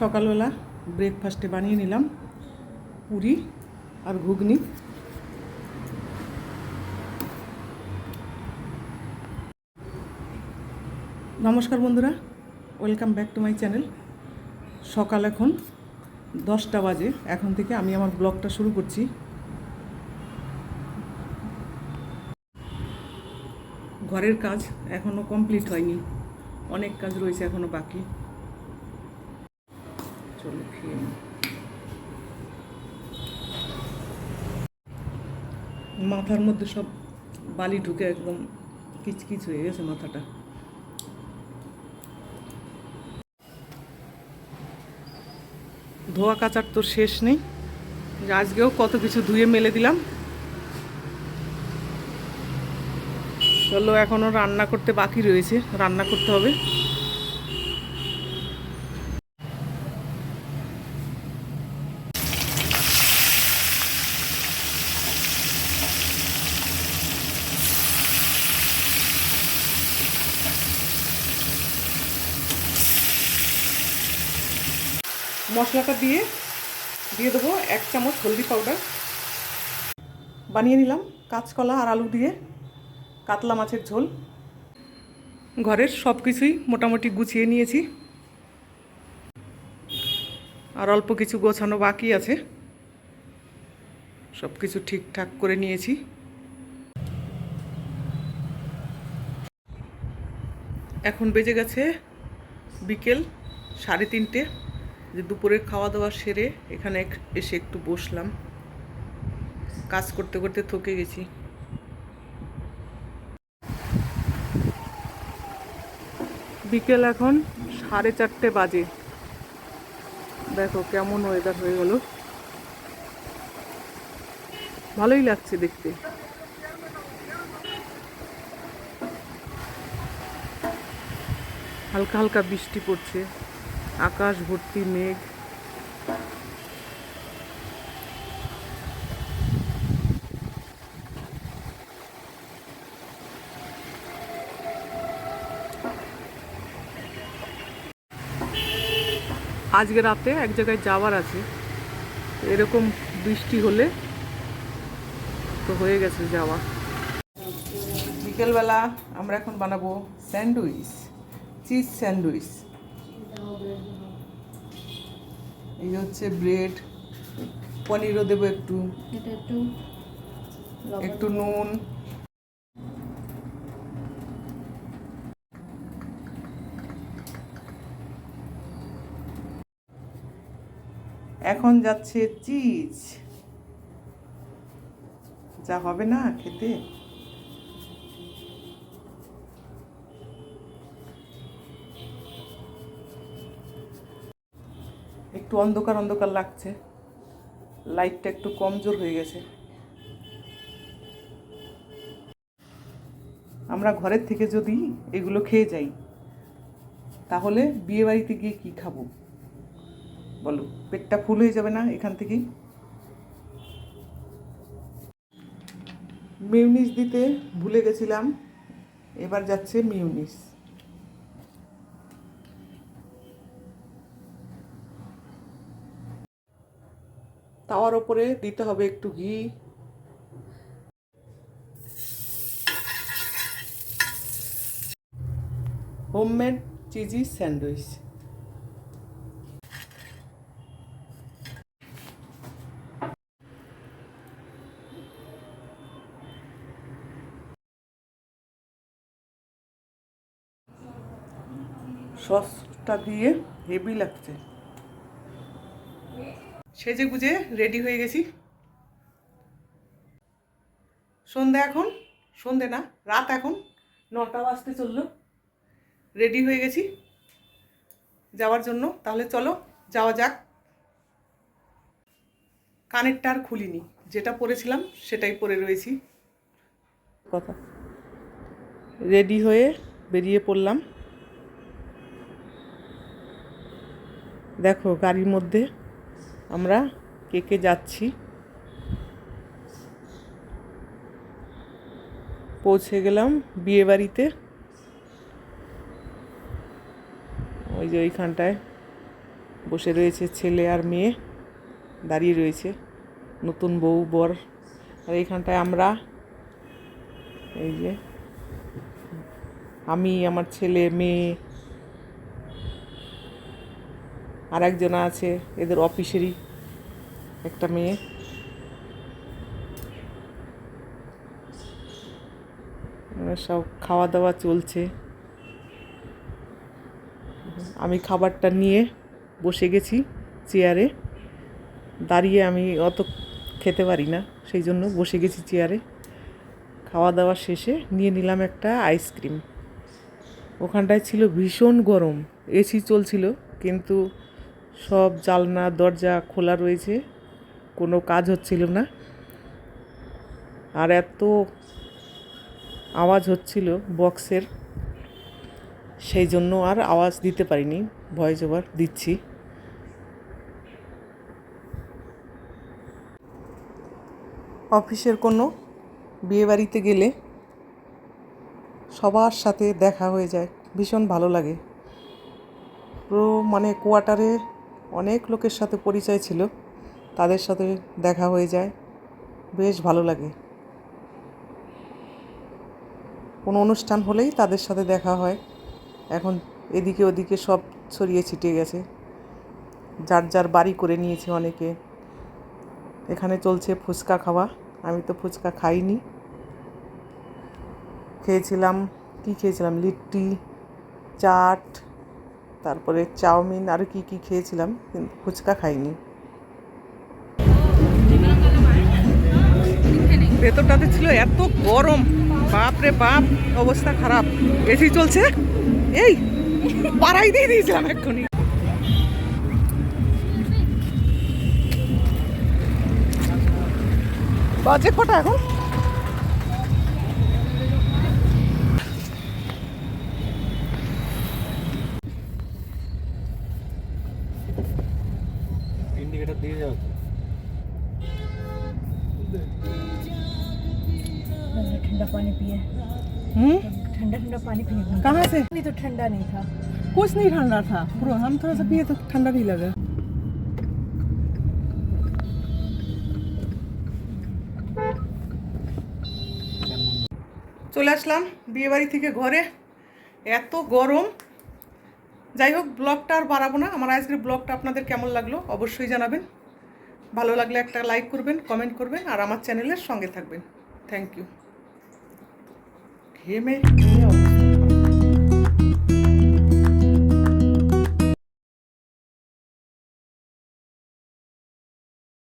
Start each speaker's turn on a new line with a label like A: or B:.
A: সকালবেলা ব্রেকফাস্টে বানিয়ে নিলাম, পুরি আর ঘুগনি। নমস্কার বন্ধুরা welcome back to my channel সকাল এখন দশটা বাজে, এখন থেকে আমি আমার ব্লগটা শুরু করছি। ঘরের কাজ এখনও কমপ্লিট হয়নি, অনেক কাজ রয়েছে এখনও বাকি। মাথার মধ্যে সব বালি ঢুকে একদম কিচকিচ হয়ে গেছে মাথাটা। ধোয়া কাচার তো শেষ নেই। আজকেও কত কিছু ধুয়ে মেলে দিলাম। চলো এখনও রান্না করতে বাকি রয়েছে। রান্না করতে হবে। মশলাটা দিয়ে দিয়ে দেবো এক চামচ হলদি পাউডার বানিয়ে নিলাম কাঁচকলা আর আলু দিয়ে কাতলা মাছের ঝোল। ঘরের সব কিছুই মোটামুটি গুছিয়ে নিয়েছি। আর অল্প কিছু গোছানো বাকি আছে। সব কিছু ঠিকঠাক করে নিয়েছি। এখন বেজে গেছে বিকেল সাড়ে তিনটে। যে দুপুরের খাওয়া দাওয়া সেরে এখানে এসে একটু বসলাম। কাজ করতে করতে থকে গেছি। বিকেল এখন সাড়ে চারটে বাজে। দেখো কেমন ওয়েদার হয়ে গেল। ভালোই লাগছে দেখতে। হালকা হালকা বৃষ্টি পড়ছে। আকাশ ভর্তি মেঘ। আজকে রাতে এক জায়গায় যাওয়ার আছে। এরকম বৃষ্টি হলে তো হয়ে গেছে যাওয়া। বিকেলবেলা আমরা এখন বানাবো স্যান্ডউইচ, চিজ স্যান্ডউইচ। এই হচ্ছে ব্রেড। পনিরও দেবো একটু।
B: একটু
A: নুন। এখন যাচ্ছে চিজ। যা হবে না খেতে? একটু অন্ধকার অন্ধকার লাগছে। লাইটটা একটু কমজোর হয়ে গেছে। আমরা ঘরের থেকে যদি এগুলো খেয়ে যাই, তাহলে বিয়ে বাড়িতে গিয়ে কি খাব? বলো, পেটটা ফুল হয়ে যাবে না এখান থেকেই? মিউনিস দিতে ভুলে গেছিলাম, এবার যাচ্ছে মিউনিস তাওয়ার ওপরে দিতে হবে একটু ঘি। Homemade cheesy sandwich. সসটা দিয়ে হেভি লাগছে। সেজে গুজে রেডি হয়ে গেছি। সন্ধ্যা এখন, সন্ধে না, রাত এখন, নটা বাজতে চলল। রেডি হয়ে গেছি যাওয়ার জন্য। তাহলে চলো, যাওয়া যাক। কানেরটা আর খুলিনি। যেটা পরেছিলাম, সেটাই পরে রয়েছি। কথা। রেডি হয়ে বেরিয়ে পড়লাম। দেখো, গাড়ির মধ্যে আমরা কে কে যাচ্ছি। পৌঁছে গেলাম বিয়ে বাড়িতে ওই যে ওইখানটায় বসে রয়েছে ছেলে আর মেয়ে, দাঁড়িয়ে রয়েছে নতুন বউ, বর। আর এইখানটায় আমরা, এই যে আমি, আমার ছেলে, মেয়ে আর একজন আছে, এদের অফিসেরই একটা মেয়ে। সব খাওয়া দাওয়া চলছে। আমি খাবারটা নিয়ে বসে গেছি চেয়ারে। দাঁড়িয়ে আমি অত খেতে পারি না, সেই জন্য বসে গেছি চেয়ারে। খাওয়া দাওয়া শেষে নিয়ে নিলাম একটা আইসক্রিম। ওখানটায় ছিল ভীষণ গরম, এসি চলছিল, কিন্তু সব জালনা, দরজা খোলা রয়েছে। কোনো কাজ হচ্ছিল না। আর এত আওয়াজ হচ্ছিল বক্সের। সেই জন্য আর আওয়াজ দিতে পারিনি, ভয়েস ওভার দিচ্ছি। অফিসের কোনো বিয়েবাড়িতে গেলে সবার সাথে দেখা হয়ে যায়, ভীষণ ভালো লাগে। পুরো মানে কোয়ার্টারে অনেক লোকের সাথে পরিচয় ছিল, তাদের সাথে দেখা হয়ে যায়। বেশ ভালো লাগে। কোনো অনুষ্ঠান হলেই তাদের সাথে দেখা হয়। এখন এদিকে ওদিকে সব ছড়িয়ে ছিটিয়ে গেছে। যার যার বাড়ি করে নিয়েছে অনেকে। এখানে চলছে ফুচকা খাওয়া। আমি তো ফুচকা খাইনি। খেয়েছিলাম, কি খেয়েছিলাম? লিট্টি, চাট তারপরে চাউমিন আর কি কি খেয়েছিলাম, কিন্তু ফুচকা খাইনি। ভেতরটাতে ছিল এত গরম। বাপ রে বাপ, অবস্থা খারাপ। এসি চলছে? এই, পাড়াই দিয়ে দিয়েছিলাম এক্ষুনি। বাজে কটা এখন?
C: इंडिकेटर दिए जाओ
B: मैंने ठंडा पानी पिया
A: हम्म
B: ठंडा ठंडा पानी पिया
A: कहाँ से
B: अभी तो ठंडा नहीं था
A: कुछ नहीं ठंडा था पूरा हम थोड़ा सा पिए तो ठंडा नहीं लगा চলে আসলাম বিয়েবাড়ি থেকে ঘরে এত গরম যাই হোক, ব্লগটা আর বাড়াবো না। আমার আজকের ব্লগটা আপনাদের কেমন লাগল অবশ্যই জানাবেন। ভালো লাগলে একটা লাইক করবেন কমেন্ট করবেন, আর আমার চ্যানেলের সঙ্গে থাকবেন। থ্যাংক ইউ ঘেমে